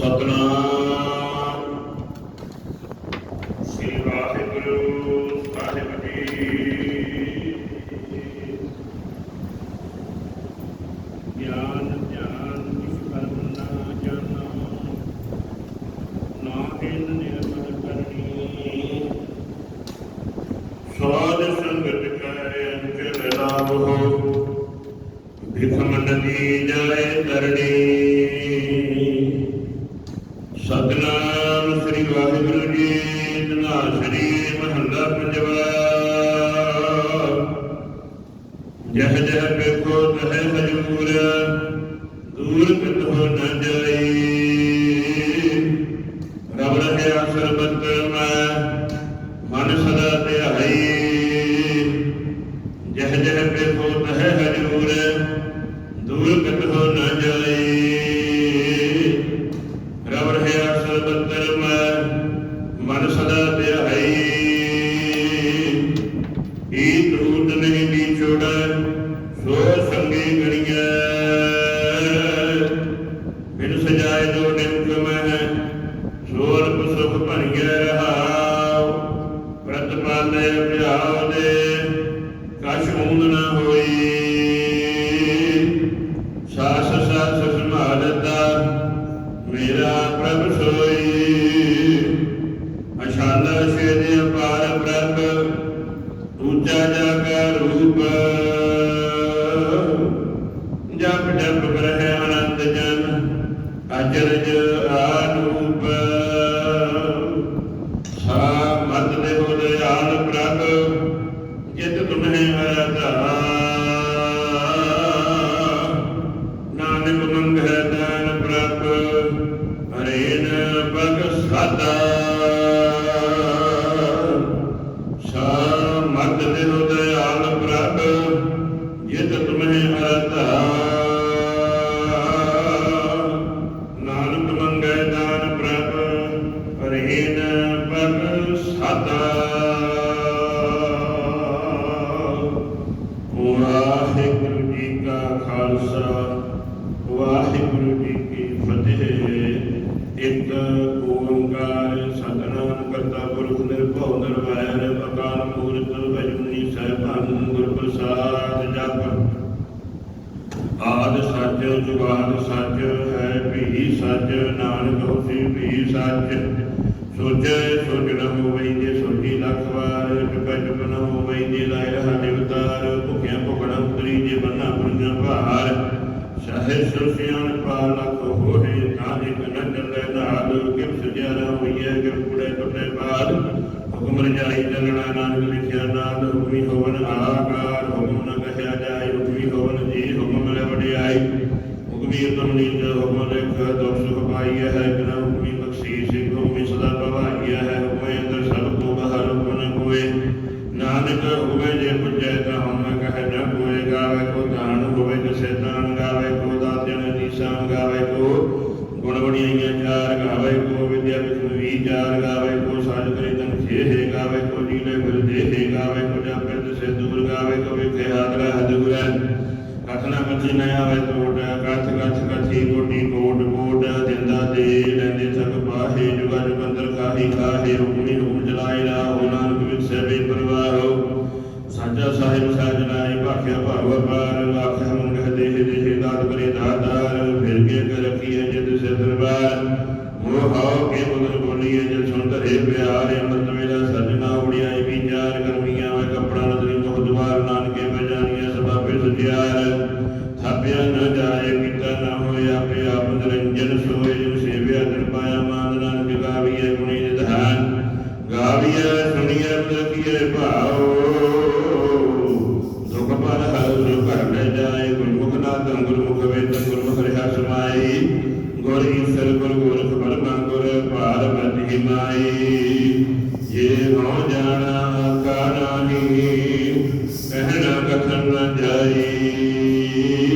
ਸਤਨਾਮ ਸ੍ਰੀ ਵਾਹਿਗੁਰੂ ਸਾਹਿਬ ਜੀ ਗਿਆਨ ਧਿਆਨ ਵਿਸਕਰਨ ਨਾ ਨਾਹਿਨ ਨਿਰਮਲ ਕਰਨੀ ਸਾਧ ਸੰਗਤ ਕੈ ਅੰਚਲ ਲਾਭੋ ਵਿਖਮ ਨਦੀ ਜਾਏ ਤਰਣੀ ਸਤਨਾਮ ਸ੍ਰੀ ਵਾਹਿਗੁਰੂ ਜੀ ਧਨਾਸਰੀ ਮਹੱਲਾ ਪੰਜਵਾ। ਜਹ ਜਹ ਵੇਖੋ ਤਹ ਹਜੂਰ ਦੂਰ ਕਿਤੋਂ ਨ ਜਾਈ। ਰਬ ਰਹਿਆ ਸਰਬਤ ਮੈਂ, ਮਨ ਸਦਾ ਧਿਆਈ। ਈ ਟੂਟ ਨਹੀਂ ਵਿਛੜ ਸੋ ਸੰਗੀ ਗਣੀਐ। ਬਿਨ ਸਜਾਏ ਜੋ ਨਿਮਕ ਮਹਿ ਸੋ ਅਲਪ ਸੁਖ ਭਰੀਐ ਰਹਾਉ। ਪ੍ਰਤ ਪਾਲੇ ਅਭਿਆਉ ਦੇ, ਕਛ ਊਂਦ ਨ ਹੋਈ। ਸਾਸ ਸਾਸ ਸੰਭਾਲਤਾ, ਮੇਰਾ ਉੱਚਾ ਰੂਪ ਜਪ ਜਪ ਗ੍ਰਹਿ ਅਨੰਤ ਜਨ ਅਚਰਜ ਆਨੂਪ ਸਾ ਮਤ ਦੇ ਹੋ ਦਇਆਲ ਪ੍ਰਭ ਜਿਤ ਤੁਮਹਿ ਅਰਧਾ ਨਾਨਕ ਮੰਗੈ ਦਾਨ ਪ੍ਰਭ ਹਰੇਨ ਬਗ ਸਾਦਾ ਸੱਚ ਜੁਗਾਦ ਸੱਚ ਹੈ ਵੀ ਸੱਚ ਨਾਨਕ ਹੋਸੀ ਵੀ ਸੱਚ। ਸੋਚੇ ਸੋਚ ਨ ਹੋਵਈ ਜੇ ਸੋਚੀ ਲੱਖ ਵਾਰ ਚੁਪੈ ਚੁਪ ਨ ਹੋਵਈ ਜੇ ਲਾਇ ਰਹਾ ਨਿਵਤਾਰ ਭੁਖਿਆ ਭੁਖਣਾ ਉਤਰੀ ਜੇ ਬੰਨਾ ਪੁਰੀਆਂ ਭਾਰ। ਸਹਿ ਸੁਸਿਆਨ ਪਾ ਲਖ ਹੋਏ ਤਾਂ ਇਕ ਨ ਚੱਲੇ ਨਾਲ ਕਿਵ ਸਜਿਆਰਾ ਹੋਈਐ ਕਿਵ ਕੁੜੇ ਟੁੱਟੇ ਬਾਦ ਹੁਕਮ ਰਜਾਈ ਚੱਲਣਾ ਨਾਨਕ ਲਿਖਿਆ ਨਾਦ, ਹੁਕਮੀ ਹੋਵਨ ਆਕਾਰ। ਹੁਕਮ ਨ ਕਹਿਆ ਜਾਏ, ਹੁਕਮੀ ਹੋਵਨ ਜੀ, ਹੁਕਮ ਲੈ ਵਡਿਆਈ। ਹੁਕਮੀ ਉਤਮ ਨੀਤ, ਹੁਕਮ ਲਿਖ, ਦੁਖ ਸੁਖ ਪਾਈਐ, ਹੈ ਬਿਨਾ ਭਵਾਈਐ ਹੈ ਹੁਕਮੇ ਅੰਦਰ ਸਭ ਕੋ ਬਾਹਰ ਹੁਕਮ ਨ ਕੋਏ ਨਾਨਕ ਹੁਕਮੇ ਜੇ ਪੁੱਜੈ ਤਾਂ ਹਮ ਕਹੈ ਨ ਕੋਏ ਗਾਵੇ ਕੋ ਦਾਨ ਹੋਵੇ, ਕਸੇ ਦਾਨ ਗਾਵੇ ਕੋ ਦਾਤਿਨ ਦੀਸਾਂ ਗਾਵੇ ਕੋ। ਗੁਣ ਬੜੀਆਂ ਚਾਰ ਗਾਵੇ ਕੋ, ਵਿਦਿਆ ਵਿਚਨ ਵਿਚਾਰ ਗਾਵੇ ਕੋ। ਸਾਜ ਕਰੇ ਤਨ ਖੇਹ ਗਾਵੇ ਕੋ, ਜੀਲੇ ਫਿਰ ਦੇਹ ਗਾਵੇ ਕੋ। ਜਾਪੇ ਤਿਸੇ ਦੂਰ ਗਾਵੇ ਕੋ, ਵਿਖੇ ਆਦਰਾ ਹਦੁਰੈ ਕਥਨਾ ਕਥੀ ਨ ਆਵੇ ਟੋਟ ਕਥ ਕਥ ਕਥੀ ਕੋਟੀ, ਕੋਟ ਕੋਟ ਦਿੰਦਾ ਦੇ ਲੈਂਦੇ ਸਭ ਪਾਹੇ, ਜੁਗਾ, ਜੁਗੰਦਰ ਕਾਹੀ, ਕਾਹੇ ਹੁਕਮੀ ਹੁਕਮ ਚਲਾਏ ਰਾਹੋ, ਨਾਨਕ ਵਿਖਸੇ ਵੇ ਪਰਵਾਹੋ। ਸਾਚਾ ਸਾਹਿਬ ਸਾਜਨਾਈ ਭਾਖਿਆ ਭਾਵ ਪਾਰ ਆਖਿਆ ਮੰਗਹ ਦੇਹ ਦੇਹ ਦਾਤ ਕਰੇ ਦਾਤਾਰ ਫਿਰ ਕੇ ਕਰ ਰਖੀਏ ਜਿਤ ਸੇ ਦਰਬਾਰ। ਮੋਹ ਹਾਉ ਕੇ ਬੁਦਰ ਬੋਲੀਏ ਜਦ ਸੁਣ ਧਰੇ ਪਿਆਰ, ਅੰਮ੍ਰਿਤ ਵੇਲਾ ਸਜਣਾ ਉੜਿਆਈ ਥਾਪਿਆ ਜਾਏ ਕੀਤਾ ਨਾ ਹੋਏ, ਆਪੇ ਆਪ ਨਿਰੰਜਨ ਸੋਏ ਜਿਨ ਸੇਵਿਆ ਦਿਨ ਮਾਨ ਨਾਨਕ ਗਾਵੀਏ ਗੁਣੀ ਨਿਧਾਨ। ਗਾਵੀਏ ਸੁਣੀਏ ਬਦਕੀਏ ਭਾਉ। ਦੁਖ ਪਰ ਹਰ ਸੁ ਘਰ ਲੈ ਜਾਏ, ਗੁਰਮੁਖ ਨਾਦੰ ਗੁਰਮੁਖ ਵੇਦਨ ਗੁਰਮੁਖ ਰਿਹਾ ਸਮਾਈ। ਗੁਰ ਈਸਰ, ਗੁਰ ਗੋਰਖ ਪਰਮਾ ਗੁਰ ਭਾਰ ਬਤੀ ਮਾਈ ਜੇ ਹੋ ਜਾਣਾ ਕਾ ਕਹਿਣਾ ਕਥਨ ਜਾਈ।